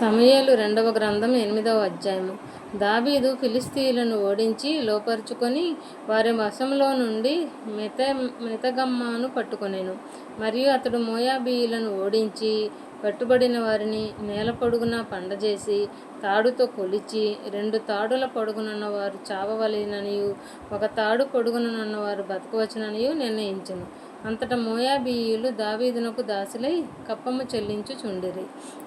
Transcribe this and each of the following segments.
సమయాలు రెండవ గ్రంథం ఎనిమిదవ అధ్యాయము. దావీదు ఫిలిస్తీన్లను ఓడించి లోపరుచుకొని వారి వశంలో నుండి మెత మెతగమ్మాను పట్టుకొనేను. మరియు అతడు మోయాబీయులను ఓడించి పట్టుబడిన వారిని నేల పొడుగున పండజేసి తాడుతో కొలిచి రెండు తాడుల పొడుగునున్న వారు చావవలెననియు ఒక తాడు పొడుగునున్న వారు బతకవచ్చుననియు నిర్ణయించను. అంతటా మోయాబీయులు దావీదునకు దాసులై కప్పము చెల్లించుచుండిరి.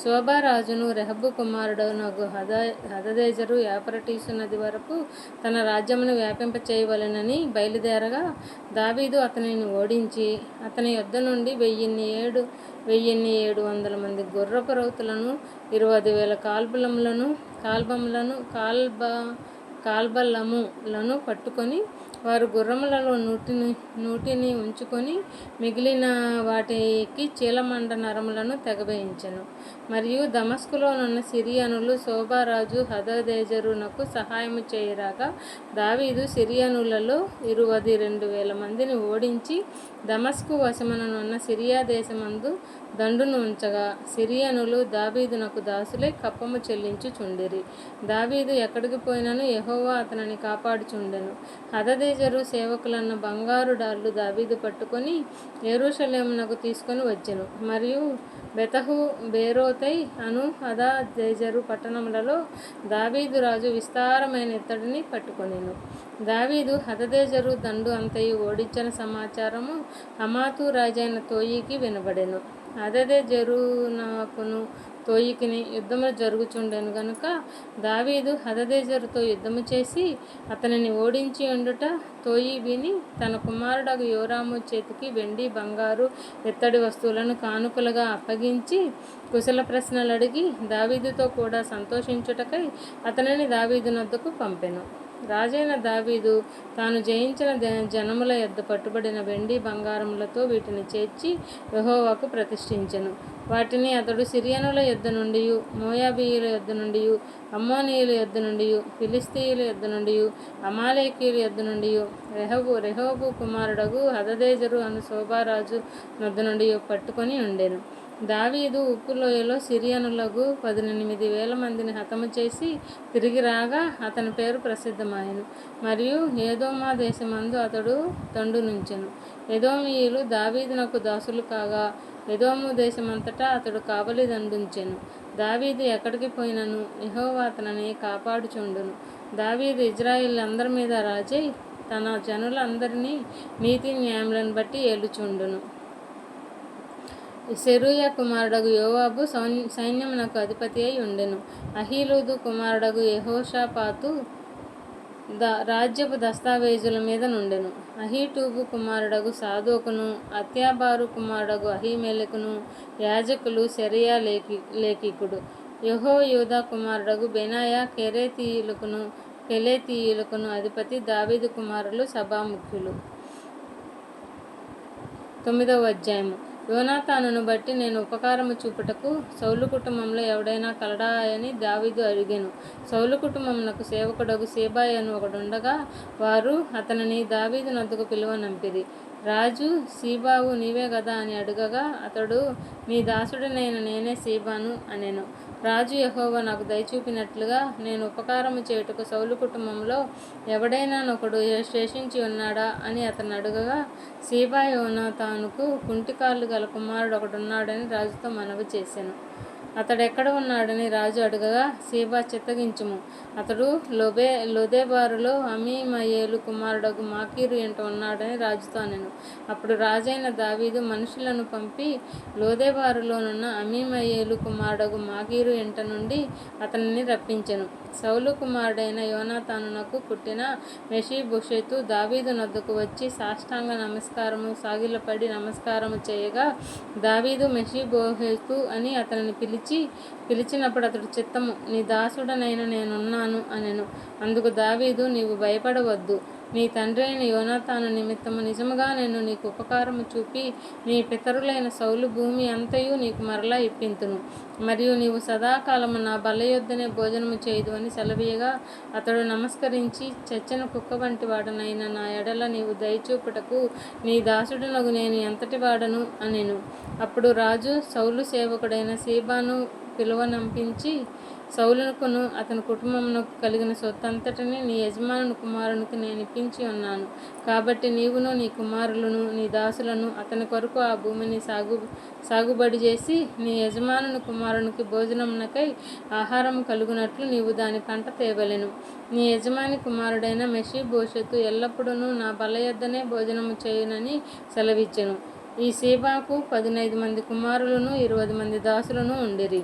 శోభారాజును రెహబ్బు కుమారుడనగు హద హదదేజరు యాపరటీసు నది వరకు తన రాజ్యమును వ్యాపింపచేయవలెనని బయలుదేరగా దావీదు అతనిని ఓడించి అతని యొద్ద నుండి వెయ్యిన్ని ఏడు వెయ్యిన్ని ఏడు వందల మంది గుర్రపు రౌతులను ఇరవై వేల కాల్బలములను కాల్బములను కాల్బ కాల్బలములను పట్టుకొని వారు గుర్రములలో నూటిని నూటిని ఉంచుకొని మిగిలిన వాటికి చీలమండ నరములను తెగవేయించెను. మరియు దమస్కులోనున్న సిరియనులు శోభారాజు హదదేజరునకు సహాయము చేయరాగా దావీదు సిరియనులలో ఇరువది రెండు వేల మందిని ఓడించి దమస్కు వశముననున్న సిరియా దేశమందు దండును ఉంచగా సిరియనులు దావీదునకు దాసులే కప్పము చెల్లించుచుండిరి. దావీదు ఎక్కడికి పోయినను యెహోవా అతనిని కాపాడుచుండెను. హదదేజరు సేవకులన్న బంగారు డాళ్ళు దావీదు పట్టుకొని ఎరుషలేమునకు తీసుకొని వచ్చెను. మరియు బెతహు బేరోతై అను హదదేజరు పట్టణములలో దావీదు రాజు విస్తారమైన ఇత్తడిని పట్టుకొనిను. దావీదు హదదేజరు దండు అంతయు ఓడించిన సమాచారము హమాతు రాజైన తోయికి వినబడెను. హదదేజరునకును తోయికిని యుద్ధము జరుగుచుండెను గనుక దావీదు హదదేజరుతో యుద్ధము చేసి అతనిని ఓడించి ఉండుట తోయి విని తన కుమారుడగు యోరాము చేతికి వెండి బంగారు ఇత్తడి వస్తువులను కానుకలుగా అప్పగించి కుశల ప్రశ్నలు అడిగి దావీదుతో కూడా సంతోషించుటకై అతనిని దావీదునొద్దకు పంపెను. రాజైన దావీదు తాను జయించిన జనముల యొద్ద పట్టుబడిన వెండి బంగారములతో వీటిని చేర్చి యహోవాకు ప్రతిష్ఠించెను. వాటిని అతడు సిరియనుల యొద్ద నుండి మోయాబీయుల యొద్ద నుండి అమ్మోనీయుల యొద్ద నుండి ఫిలిస్తీయుల యొద్ద నుండి అమాలేకీయుల యొద్ద నుండి రెహబు రెహోబు కుమారుడగు హదదేజరు అను శోభారాజు నొద్ద నుండి పట్టుకొని ఉండెను. దావీదు ఉప్పులోయలో సిరియనులకు పద్దెనిమిది వేల మందిని హతము చేసి తిరిగి రాగా అతని పేరు ప్రసిద్ధమాయను. మరియు ఏదోమా దేశమందు అతడు తండు నుంచెను. ఎదోమీయులు దావీదునకు దాసులు కాగా ఎదోము దేశమంతటా అతడు కావలి దండుంచెను దావీదు ఎక్కడికి పోయినను? యెహోవా అతనని కాపాడుచుండును. దావీదు ఇజ్రాయిల్ అందరి మీద రాజై తన జనులందరినీ నీతి న్యాయములను బట్టి ఏలుచుండును. సెరూయ కుమారుడగు యోవాబు సైన్యమునకు అధిపతి అయి ఉండెను. అహీలుదు కుమారుడగు యహోషాపాతు ద రాజ్యపు దస్తావేజుల మీద నుండెను. అహీటూబు కుమారుడగు సాధోకును అత్యాబారు కుమారుడగు అహీమెలకును యాజకులు సెరియా లేఖి లేఖికుడు యహో కుమారుడగు బెనాయా కెరేతీయులకును కెలేతీయులకును అధిపతి దావీదు కుమారులు సభాముఖ్యులు. తొమ్మిదవ అధ్యాయము. యోనాతానును బట్టి నేను ఉపకారము చూపుటకు సౌలు కుటుంబంలో ఎవడైనా కలడా అని దావీదు అడిగాను. సౌలు కుటుంబమునకు సేవకుడగు సేబాయి అని ఒకడుండగా వారు అతనిని దావీదు నద్దుకు పిలువనంపిరి. రాజు సీబావు నీవే కదా అని అడగగా అతడు నీ దాసుడనైన నేనే సీబాను అనెను. రాజు యహోవా నాకు దయచూపినట్లుగా నేను ఉపకారము చేయుటకు సౌలు కుటుంబంలో ఎవడైనా ఒకడు శేషించి ఉన్నాడా అని అతను అడగగా సీబా యోనాతానుకు కుంటికాళ్ళు గల కుమారుడు ఒకడున్నాడని రాజుతో మనవి చేశాను అతడు ఎక్కడ ఉన్నాడని రాజు అడగగా సీబా చిత్తగించుము. అతడు లొబే లొదేబారులో అమీమయేలు కుమారుడగు మాకీరు ఎంట ఉన్నాడని రాజుతో అనెను. అప్పుడు రాజైన దావీదు మనుషులను పంపి లోదేబారులోనున్న అమీమయేలు కుమారుడగు మాకీరు ఎంట నుండి అతనిని రప్పించెను. సౌలు కుమారుడైన యోనాతానునకు పుట్టిన మెషీబుషెతు దావీదు నద్దకు వచ్చి సాష్టాంగ నమస్కారము సాగిలపడి నమస్కారము చేయగా దావీదు మెషీబోహెతు అని అతనిని పిలిచి పిలిచినప్పుడు అతడు చిత్తము నీ దాసుడనైన నేనున్నాను అనెను. అందుకు దావీదు నీవు భయపడవద్దు నీ తండ్రి అయిన యోనాతాను నిమిత్తము నిజముగా నేను నీకు ఉపకారము చూపి నీ పితరులైన సౌలు భూమి అంతయు నీకు మరలా ఇప్పింతును. మరియు నీవు సదాకాలము నా బల్ల యొద్దనే భోజనము చేయదు అని సెలవీయగా అతడు నమస్కరించి చచ్చిన కుక్క వంటి వాడనైన నా ఎడల నీవు దయచూపుటకు నీ దాసుడునగు నేను ఎంతటి వాడను అనెను. అప్పుడు రాజు సౌలు సేవకుడైన సీబాను పిలువనంపించి సౌలుకును అతని కుటుంబమునకు కలిగిన సొత్తంతటిని నీ యజమానుని కుమారునికి నేను ఇప్పించి ఉన్నాను. కాబట్టి నీవును నీ కుమారులను నీ దాసులను అతని కొరకు ఆ భూమిని సాగు సాగుబడి చేసి నీ యజమానుని కుమారునికి భోజనమునకై ఆహారం కలుగునట్లు నీవు దాని పంట తేవలెను. నీ యజమాని కుమారుడైన మెషీ భవిష్యత్తు ఎల్లప్పుడూ నా బల యొద్దనే భోజనము చేయునని సెలవిచ్చెను. ఈ సీబాకు పదినైదు మంది కుమారులను ఇరవై మంది దాసులను ఉండిరి.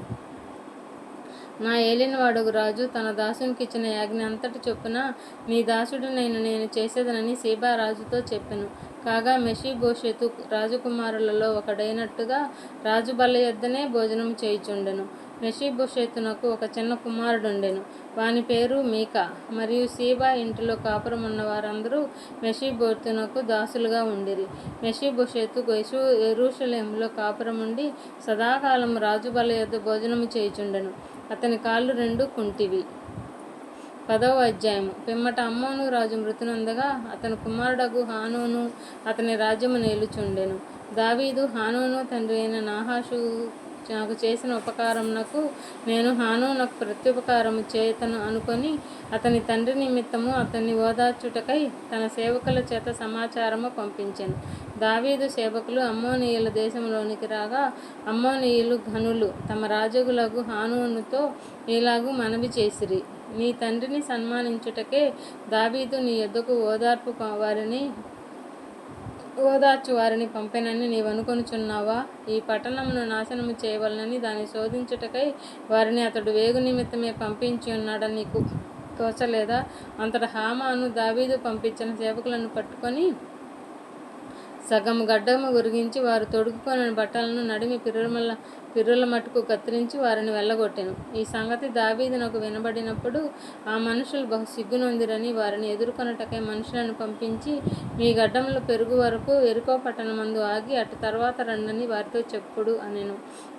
నా ఏలినవాడు రాజు తన దాసునికి ఇచ్చిన యాజ్ఞ అంతటి చొప్పున నీ దాసుడు నేను చేసేదనని సీబా రాజుతో చెప్పాను. కాగా మెషీబోషెతు రాజకుమారులలో ఒకడైనట్టుగా రాజు బల్ల యొద్దనే భోజనం చేయుచుండెను. మెషీబోషెతునకు ఒక చిన్న కుమారుడుండెను. వాని పేరు మీకా. మరియు సీబా ఇంటిలో కాపురం ఉన్న వారందరూ మెషీబోతునకు దాసులుగా ఉండిరి. మెషీబోషెతు గైసు ఎరుషలేంలో కాపురం ఉండి సదాకాలం రాజు బల్ల యొద్ద భోజనము చేయుచుండెను. అతని కాళ్ళు రెండు కుంటివి. పదవ అధ్యాయము. పిమ్మట అమ్మోను రాజు మృతునందగా అతని కుమారుడగు హానోను అతని రాజ్యము నేలుచుండెను. దావీదు హానోను తండ్రి అయిన నాహాషు నాకు చేసిన ఉపకారమునకు నేను హానోనకు ప్రత్యుపకారము చేతను అనుకొని అతని తండ్రి నిమిత్తము అతన్ని ఓదార్చుటకై తన సేవకుల చేత సమాచారము పంపించాను. దావీదు సేవకులు అమ్మోనీయుల దేశంలోనికి రాగా అమ్మోనీయులు ఘనులు తమ రాజగులకు హానునుతో ఇలాగూ మనవి చేసిరి. నీ తండ్రిని సన్మానించుటకే దావీదు నీ ఎద్దకు ఓదార్పు వారిని ఓదార్చు వారిని పంపెనని నీవు అనుకొనుచున్నావా ఈ పట్టణమును నాశనము చేయవలనని దాన్ని శోధించుటకై వారిని అతడు వేగు నిమిత్తమే పంపించి ఉన్నాడని నీకు? తోచలేదా? అంతట హామాను దావీదు పంపించిన సేవకులను పట్టుకొని సగం గడ్డము ఉరిగించి వారు తొడుక్కుని బట్టలను నడిమి పిరుమల పిర్రుల మట్టుకు కత్తిరించి వారిని వెళ్ళగొట్టెను. ఈ సంగతి దావీదునకు వినబడినప్పుడు ఆ మనుషులు బహు సిగ్గునొందిరని వారిని ఎదుర్కొనటకై మనుషులను పంపించి మీ గడ్డంలో పెరుగు వరకు ఎరుకో పట్టణమందు ఆగి అటు తర్వాత రండని వారితో చెప్పుడు అనెను.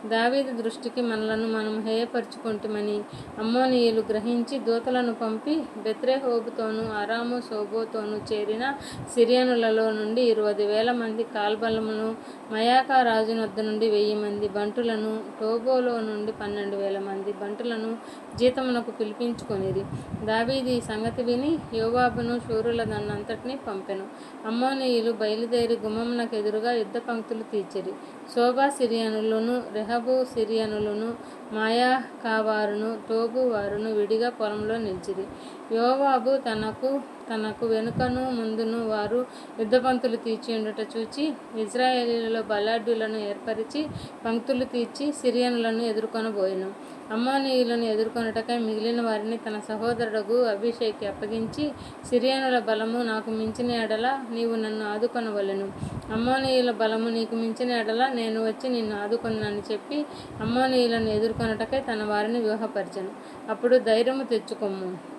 దావీదు దృష్టికి మనలను మనం హేయపరుచుకుంటుమని అమ్మోనీయులు గ్రహించి దూతలను పంపి బెత్రేహోబుతోనూ అరాము సోబోతోనూ చేరిన సిరియనులలో నుండి ఇరవై వేల మంది కాల్బలమును మయాకా రాజునొద్ద నుండి వెయ్యి మంది బంటులను టోబోలో నుండి పన్నెండు వేల మంది బంటులను జీతమునకు పిలిపించుకొనిరి. దావీది ఈ సంగతి విని యోవాబును శూరుల దన్నంతటినీ పంపెను. అమ్మోనీయులు బయలుదేరి గుమ్మమునకు ఎదురుగా యుద్ధ పంక్తులు తీర్చిరి. శోభా సిరియనులను రెహబు సిరియనులను మాయా కావారును టోబు వారును విడిగా పొలంలో నిలిచిరి. యోవాబు తనకు తనకు వెనుకను ముందును వారు యుద్ధ పంక్తులు తీర్చి ఉండుట చూచి ఇజ్రాయేలీలలో బలాఢ్యులను ఏర్పరిచి పంక్తులు తీర్చి సిరియనులను ఎదుర్కొనబోయెను అమ్మానీయులను ఎదుర్కొనుటకై మిగిలిన వారిని తన సహోదరుడు అభిషేక్కి అప్పగించి సిరియనుల బలము నాకు మించిన ఎడల నీవు నన్ను ఆదుకొనవలెను అమ్మోనీయుల బలము నీకు మించిన ఎడల నేను వచ్చి నిన్ను ఆదుకున్నానని చెప్పి అమ్మోనీయులను ఎదుర్కొనుటకై తన వారిని వ్యూహపరిచను. అప్పుడు ధైర్యము తెచ్చుకొమ్ము.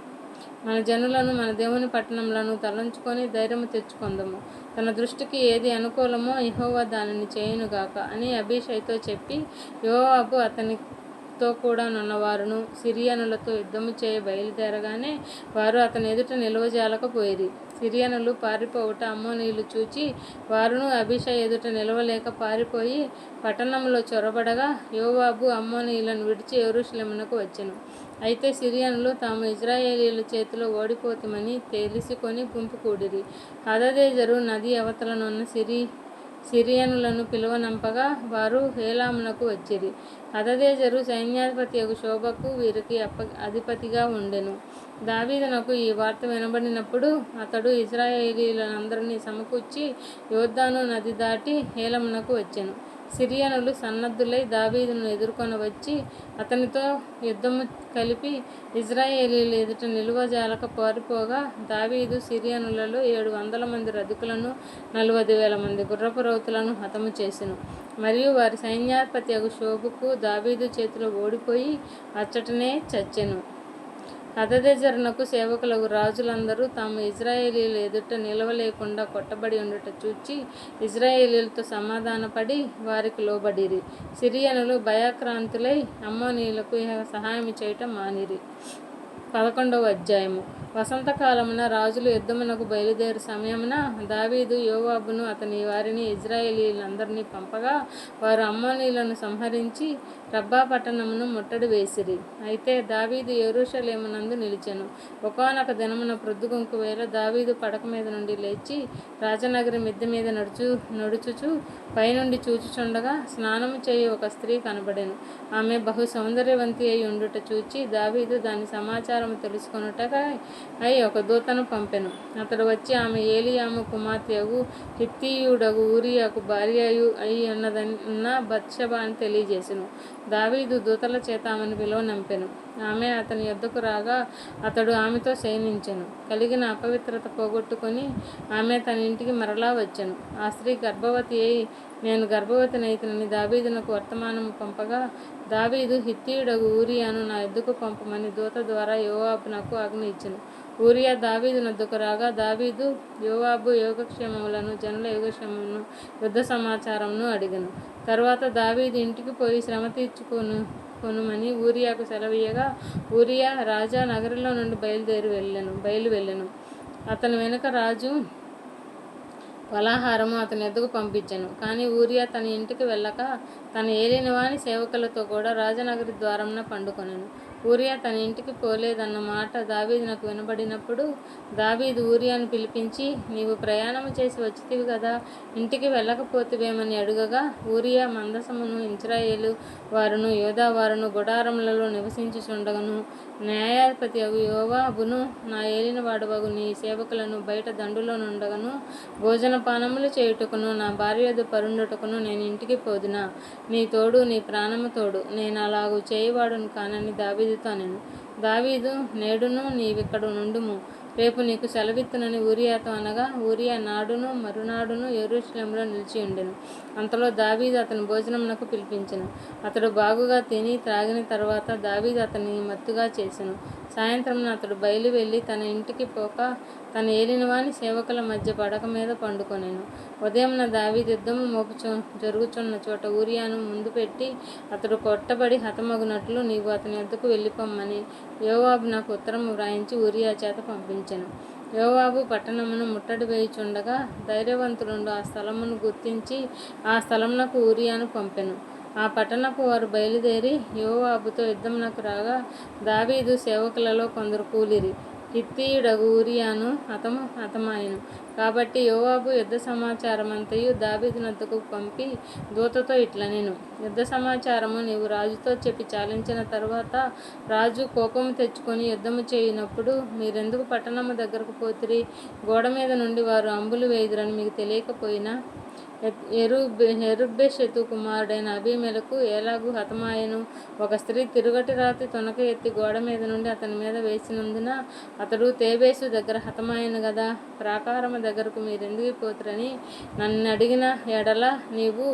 మన జనులను మన దేవుని పట్టణంలోను తలంచుకొని ధైర్యము తెచ్చుకొందము. తన దృష్టికి ఏది అనుకూలమో యెహోవా దానిని చేయునుగాక అని అభిషయ్తో చెప్పి యోవాబు అతని కూడా నున్నవారును సిరియనులతో యుద్ధము చేయ బయలుదేరగానే వారు అతని ఎదుట నిలవజాలకపోయిరి సిరియనులు పారిపోవుట అమ్మోనీయులు చూచి వారును అభిషయ్ ఎదుట నిలవలేక పారిపోయి పట్టణంలో చొరబడగా యోవాబు అమ్మోనీయులను విడిచి ఎరుషలేమునకు వచ్చెను. అయితే సిరియనులు తాము ఇజ్రాయేలీల చేతిలో ఓడిపోతామని తెలుసుకొని గుంపు కూడిరి. హదదేజరు నది అవతలనున్న సిరి సిరియనులను పిలువనంపగా వారు హేలామునకు వచ్చిరి. హదదేజరు సైన్యాధిపతి యొక్క శోభకు వీరికి అప్ప అధిపతిగా ఉండెను. దావీదునకు ఈ వార్త వినబడినప్పుడు అతడు ఇజ్రాయేలీలందరినీ సమకూర్చి యోద్ధాను నది దాటి హేలమునకు వచ్చెను. సిరియనులు సన్నద్ధులై దావీదును ఎదుర్కొని వచ్చి అతనితో యుద్ధము కలిపి ఇజ్రాయేలీల ఎదుట నిలువజాలక పారిపోగా దావీదు సిరియనులలో ఏడు వందల మంది రథుకులను నలభై వేల మంది గుర్రపు రౌతులను హతము చేసెను. మరియు వారి సైన్యాధిపతి శోభకు దావీదు చేతిలో ఓడిపోయి అచ్చటనే చచ్చెను. హదదెజరునకు సేవకులకు రాజులందరూ తాము ఇజ్రాయేలీల ఎదుట నిలవలేకుండా కొట్టబడి ఉండుట చూచి ఇజ్రాయేలీలతో సమాధానపడి వారికి లోబడిరి. సిరియనులు భయాక్రాంతులై అమ్మోనీయులకు సహాయం చేయటం మానిరి. పదకొండవ అధ్యాయము. వసంతకాలమున రాజులు యుద్ధమునకు బయలుదేరు సమయమున దావీదు యోవాబును అతని వారిని ఇజ్రాయేలీలందరినీ పంపగా వారు అమ్మోనీలను సంహరించి రబ్బా పట్టణమును ముట్టడి వేసిరి. అయితే దావీదు ఎరుషలేమునందు నిలిచెను. ఒకనొక దినమున ప్రొద్దుగుంకు వేళ దావీదు పడక మీద నుండి లేచి రాజనగరి మిద్దె మీద నడుచు నడుచుచు పైనుండి చూచుచుండగా స్నానము చేయి ఒక స్త్రీ కనబడెను. ఆమె బహు సౌందర్యవంతి అయి ఉండుట చూచి దావీదు దాని సమాచారం తెలుసుకొనుటగా అయి ఒక దూతను పంపెను. అతడు వచ్చి ఆమె ఏలియాము కుమార్తెగు హిత్తీయుడగు ఊరియాకు భార్యయు అయి ఉన్నదన్న బత్షబ అని తెలియజేసెను. దావీదు దూతల చేత ఆమెను పిలువనంపెను ఆమె అతని యొద్దకు రాగా అతడు ఆమెతో శయనించెను. కలిగిన అపవిత్రత పోగొట్టుకొని ఆమె తన ఇంటికి మరలా వచ్చెను. ఆ స్త్రీ గర్భవతి అయి నేను గర్భవతినైతునని దావీదునకు వర్తమానము పంపగా దావీదు హిత్తీయుడగు ఊరియాను నా ఎద్దుకు పంపమని దూత ద్వారా యోవాబునకు ఆజ్ఞ ఇచ్చెను. ఊరియా దావీదు నద్దుకు రాగా దావీదు యోవాబు యోగక్షేమములను జనుల యోగక్షేమమును యుద్ధ సమాచారమును అడిగను. తర్వాత దావీదు ఇంటికి పోయి శ్రమ తీర్చుకొను కొనుమని ఊరియాకు సెలవీయగా ఊరియా రాజా నగరంలో నుండి బయలుదేరి వెళ్ళాను బయలు వెళ్ళాను. అతని వెనుక రాజు పలాహారము అతని ఎద్దుకు పంపించాను. కానీ ఊరియా తన ఇంటికి వెళ్ళక తన ఏలిన వాని సేవకులతో కూడా రాజనగరి ద్వారంన పండుకొనెను. ఊరియా తన ఇంటికి పోలేదన్న మాట దావీదు నాకు వినబడినప్పుడు దావీదు ఊరియాను పిలిపించి నీవు ప్రయాణము చేసి వచ్చితివి కదా ఇంటికి వెళ్ళకపోతివేమని అడుగగా ఊరియా మందసమును ఇజ్రాయేలు వారును యోధావారును గుడారములలో నివసించుచుండగను. న్యాయాధిపతి అగు యోవాబును నా ఏలిన వాడవగు నీ సేవకులను బయట దండులో నుండగను. భోజన పానములు చేయుటకును నా భార్య పరుండుటకును నేను ఇంటికి పోదునా? నీ తోడు నీ ప్రాణము తోడు. నేను అలాగూ చేయవాడును కానని దావీదుతో నేను దావీదు నేడును నీవిక్కడ నుండుము. రేపు నీకు సెలవిత్తునని ఊరియాతో అనగా ఊరియా నాడును మరునాడును ఎరుశ్లంలో నిలిచి ఉండెను. అంతలో దావీదు అతని భోజనమునకు పిలిపించెను. అతడు బాగుగా తిని త్రాగిన తర్వాత దావీదు అతని మత్తుగా చేసెను. సాయంత్రం అతడు బయలు వెళ్ళి తన ఇంటికి పోక తన ఏలినవాని సేవకుల మధ్య పడక మీద పండుకొనెను. ఉదయం దావీదు యుద్ధము మోపుచు జరుగుచున్న చోట ఊరియాను ముందు పెట్టి అతడు కొట్టబడి హతమగునట్లు నీవు అతని వద్దకు వెళ్ళిపోమ్మని యోవాబు నాకు ఉత్తరం వ్రాయించి ఊరియా చేత పంపించాను. యోవాబు పట్టణమును ముట్టడి వేయుచుండగా ధైర్యవంతులుండు ఆ స్థలమును గుర్తించి ఆ స్థలమునకు ఊరియాను పంపెను. ఆ పట్టణపు వారు బయలుదేరి యోవాబుతో యుద్ధమునకు రాగా దావీదు సేవకులలో కొందరు కూలిరి. హిత్తీయుడగు ఊరియాను హతము హతమాయను. కాబట్టి యోవాబు యుద్ధ సమాచారం అంతయు దావీదునద్దకు పంపి దూతతో ఇట్లా నేను యుద్ధ సమాచారము నీవు రాజుతో చెప్పి చాలించిన తర్వాత రాజు కోపము తెచ్చుకొని యుద్ధము చేయనప్పుడు మీరెందుకు పట్టణము దగ్గరకు పోతిరి? గోడ మీద నుండి వారు అంబులు వేయుదురని మీకు తెలియకపోయినా ఎరు ఎరుబ్బెషెతు కుమారుడైన అభిమేలకు ఎలాగూ హతమాయను. ఒక స్త్రీ తిరుగటి రాతి తొనక ఎత్తి గోడ మీద నుండి అతని మీద వేసినందున అతడు తేబేసు దగ్గర హతమాయను కదా ప్రాకారము దగ్గరకు మీరెందుకు పోతురని నన్ను అడిగిన ఎడల నీవు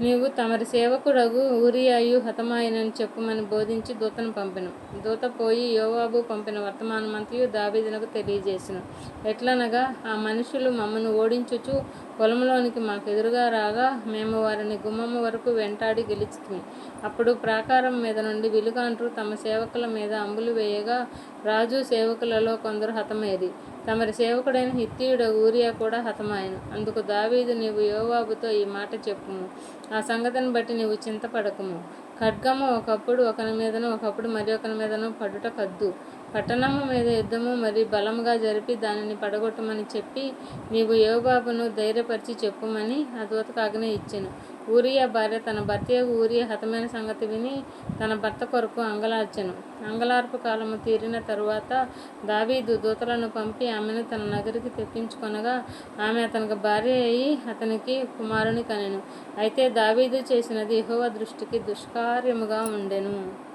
నీవు తమరి సేవకుడగు ఊరియాయు హతమాయనని చెప్పుమని బోధించి దూతను పంపెను. దూత పోయి యోవాబు పంపిన. వర్తమానమంతయు దావీదునకు తెలియజేసిన. ఎట్లనగా ఆ మనుషులు మమ్మను ఓడించుచు పొలంలోనికి మాకు ఎదురుగా రాగా మేము వారిని గుమ్మము వరకు వెంటాడి గెలిచితిమి అప్పుడు ప్రాకారం మీద నుండి విలుగాండ్రు తమ సేవకుల మీద అంబులు వేయగా రాజు సేవకులలో కొందరు హతమేరి తమరి సేవకుడైన హిత్తీయుడు ఊరియా కూడా హతమాయను. అందుకు దావీదు నీవు యోవాబుతో ఈ మాట చెప్పుము. ఆ సంగతిని బట్టి నీవు చింతపడకుము. ఖడ్గము ఒకప్పుడు ఒకని మీదను ఒకప్పుడు మరి ఒకని మీదను పడుట కద్దు. పట్టణము మీద యుద్ధము మరి బలముగా జరిపి దానిని పడగొట్టమని చెప్పి నీవు యోబాబును ధైర్యపరిచి చెప్పుమని ఆ దూతకు ఆజ్ఞ ఇచ్చెను. ఊరియా భార్య తన భర్త ఊరియా హతమైన సంగతి విని తన భర్త కొరకు అంగలార్చెను. అంగలార్పు కాలము తీరిన తరువాత దావీదు దూతలను పంపి ఆమెను తన నగరికి తెప్పించుకొనగా ఆమె అతనికి భార్య అయి అతనికి కుమారుని కనెను. అయితే దావీదు చేసినది యహోవ దృష్టికి దుష్కార్యముగా ఉండెను.